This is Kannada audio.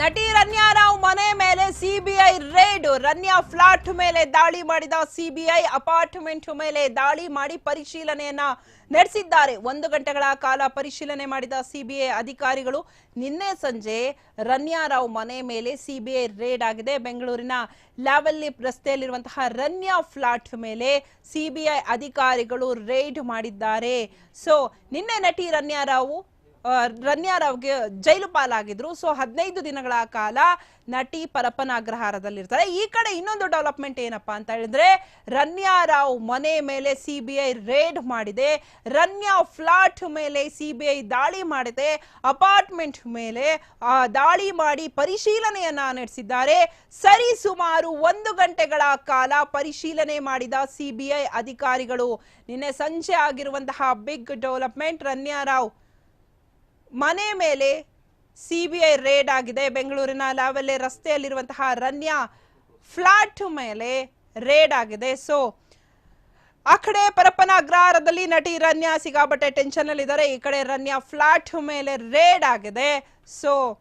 ನಟಿ ರನ್ಯಾ ರಾವ್ ಮನೆ ಮೇಲೆ ಸಿಬಿಐ ರೇಡ್. ರನ್ಯಾ ಫ್ಲಾಟ್ ಮೇಲೆ ದಾಳಿ ಮಾಡಿದ ಸಿಬಿಐ ಅಪಾರ್ಟ್ಮೆಂಟ್ ಮೇಲೆ ದಾಳಿ ಮಾಡಿ ಪರಿಶೀಲನೆಯನ್ನ ನಡೆಸಿದ್ದಾರೆ. ಒಂದು ಗಂಟೆಗಳ ಕಾಲ ಪರಿಶೀಲನೆ ಮಾಡಿದ ಸಿಬಿಐ ಅಧಿಕಾರಿಗಳು, ನಿನ್ನೆ ಸಂಜೆ ರನ್ಯಾ ರಾವ್ ಮನೆ ಮೇಲೆ ಸಿಬಿಐ ರೇಡ್ ಆಗಿದೆ. ಬೆಂಗಳೂರಿನ ಲ್ಯಾವಲ್ಲಿ ರಸ್ತೆಯಲ್ಲಿರುವಂತಹ ರನ್ಯಾ ಫ್ಲಾಟ್ ಮೇಲೆ ಸಿಬಿಐ ಅಧಿಕಾರಿಗಳು ರೇಡ್ ಮಾಡಿದ್ದಾರೆ. ಸೊ ನಿನ್ನೆ ನಟಿ ರನ್ಯಾ ರಾವ್ ಆ, ರನ್ಯಾ ರಾವ್ಗೆ ಜೈಲು ಪಾಲಾಗಿದ್ರು. ಸೊ ಹದಿನೈದು ದಿನಗಳ ಕಾಲ ನಟಿ ಪರಪ್ಪನ ಅಗ್ರಹಾರದಲ್ಲಿರ್ತಾರೆ. ಈ ಕಡೆ ಇನ್ನೊಂದು ಡೆವಲಪ್ಮೆಂಟ್ ಏನಪ್ಪಾ ಅಂತ ಹೇಳಿದ್ರೆ ರನ್ಯಾ ರಾವ್ ಮನೆ ಮೇಲೆ ಸಿಬಿಐ ರೇಡ್ ಮಾಡಿದೆ. ರನ್ಯಾ ಫ್ಲಾಟ್ ಮೇಲೆ ಸಿಬಿಐ ದಾಳಿ ಮಾಡಿದೆ. ಅಪಾರ್ಟ್ಮೆಂಟ್ ಮೇಲೆ ದಾಳಿ ಮಾಡಿ ಪರಿಶೀಲನೆಯನ್ನ ನಡೆಸಿದ್ದಾರೆ. ಸರಿ ಸುಮಾರು ಒಂದು ಗಂಟೆಗಳ ಕಾಲ ಪರಿಶೀಲನೆ ಮಾಡಿದ ಸಿಬಿಐ ಅಧಿಕಾರಿಗಳು ನಿನ್ನೆ ಸಂಜೆ ಆಗಿರುವಂತಹ ಬಿಗ್ ಡೆವಲಪ್ಮೆಂಟ್ ರನ್ಯಾ ರಾವ್ ಮನೆ ಮೇಲೆ ಸಿಬಿಐ ರೇಡ್ ಆಗಿದೆ. ಬೆಂಗಳೂರಿನ ಲಾವೆಲ್ಲೆ ರಸ್ತೆಯಲ್ಲಿರುವಂತಹ ರನ್ಯಾ ಫ್ಲಾಟ್ ಮೇಲೆ ರೇಡ್ ಆಗಿದೆ. ಸೊ, ಆ ಕಡೆ ಪರಪ್ಪನ ಅಗ್ರಹಾರದಲ್ಲಿ ನಟಿ ರನ್ಯಾ ಸಿಗಾಬಟ್ಟೆ ಟೆನ್ಷನ್ ಅಲ್ಲಿ ಇದ್ದಾರೆ ಈ ಕಡೆ ರನ್ಯಾ ಫ್ಲಾಟ್ ಮೇಲೆ ರೇಡ್ ಆಗಿದೆ. ಸೊ